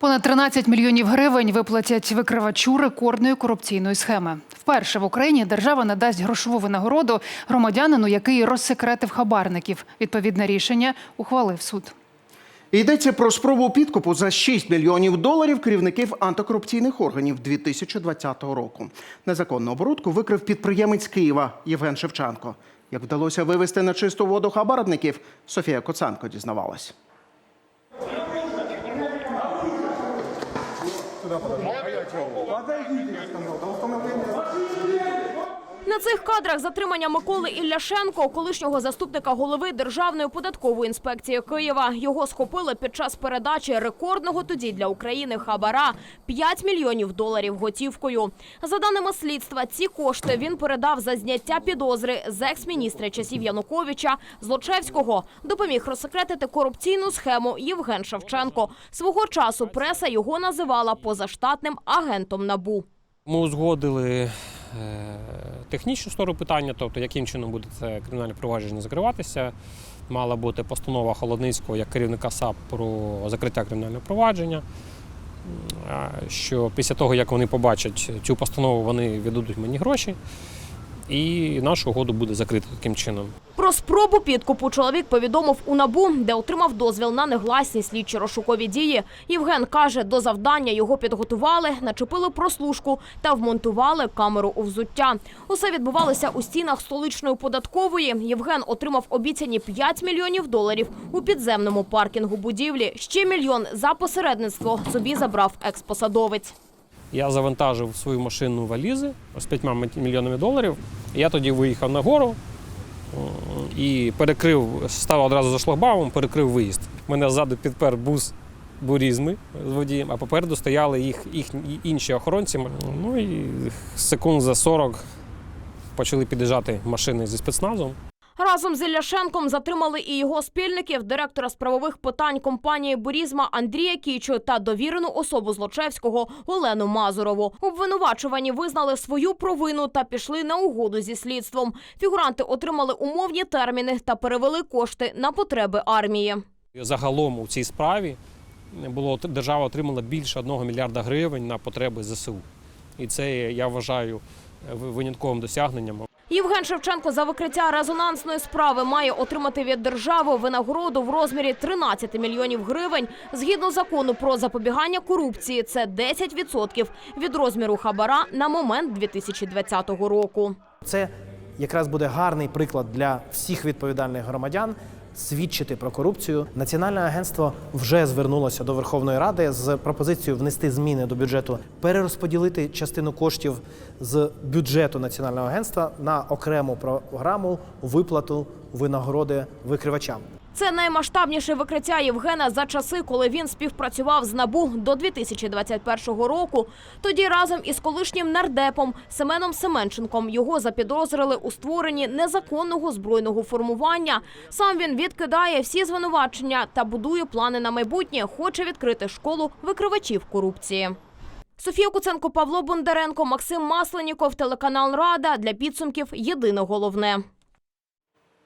Понад 13 мільйонів гривень виплатять викривачу рекордної корупційної схеми. Вперше в Україні держава надасть грошову винагороду громадянину, який розсекретив хабарників. Відповідне рішення ухвалив суд. Йдеться про спробу підкупу за 6 мільйонів доларів керівників антикорупційних органів 2020 року. Незаконну оборудку викрив підприємець Києва Євген Шевченко. Як вдалося вивести на чисту воду хабарників, Софія Коценко дізнавалась. だから、早く今。На цих кадрах затримання Миколи Ілляшенко, колишнього заступника голови Державної податкової інспекції Києва. Його схопили під час передачі рекордного тоді для України хабара 5 мільйонів доларів готівкою. За даними слідства, ці кошти він передав за зняття підозри з екс-міністра часів Януковича Злочевського. Допоміг розсекретити корупційну схему Євген Шевченко. Свого часу преса його називала позаштатним агентом НАБУ. Ми узгодили технічну сторону питання, тобто яким чином буде це кримінальне провадження закриватися. Мала бути постанова Холодницького як керівника САП про закриття кримінального провадження. Що після того, як вони побачать цю постанову, вони віддадуть мені гроші, і нашу угоду буде закрита таким чином. Про спробу підкупу чоловік повідомив у НАБУ, де отримав дозвіл на негласні слідчі розшукові дії. Євген каже, до завдання його підготували, начепили прослушку та вмонтували камеру у взуття. Усе відбувалося у стінах столичної податкової. Євген отримав обіцяні 5 мільйонів доларів у підземному паркінгу будівлі. Ще мільйон за посередництво собі забрав експосадовець. Я завантажив свою машину валізи з 5 мільйонами доларів. Я тоді виїхав на гору і перекрив, став одразу за шлагбаумом, перекрив виїзд. Мене ззаду підпер бус бурізми з водієм, а попереду стояли їх, їх інші охоронці. Ну і секунд за 40 почали під'їжджати машини зі спецназом. Разом з Ілляшенком затримали і його спільників, директора з правових питань компанії Бурізма Андрія Кічу та довірену особу Злочевського Олену Мазурову. Обвинувачувані визнали свою провину та пішли на угоду зі слідством. Фігуранти отримали умовні терміни та перевели кошти на потреби армії. Загалом у цій справі було держава отримала більше 1 мільярда гривень на потреби ЗСУ. І це я вважаю ви- винятковим досягненням. Євген Шевченко за викриття резонансної справи має отримати від держави винагороду в розмірі 13 мільйонів гривень. Згідно закону про запобігання корупції, це 10% від розміру хабара на момент 2020 року. Це якраз буде гарний приклад для всіх відповідальних громадян свідчити про корупцію. Національне агентство вже звернулося до Верховної Ради з пропозицією внести зміни до бюджету, перерозподілити частину коштів з бюджету національного агентства на окрему програму виплату винагороди викривачам. Це наймасштабніше викриття Євгена за часи, коли він співпрацював з НАБУ до 2021 року. Тоді разом із колишнім нардепом Семеном Семенченком його запідозрили у створенні незаконного збройного формування. Сам він відкидає всі звинувачення та будує плани на майбутнє. Хоче відкрити школу викривачів корупції. Софія Куценко, Павло Бондаренко, Максим Масленіков, телеканал Рада для підсумків. Єдине головне.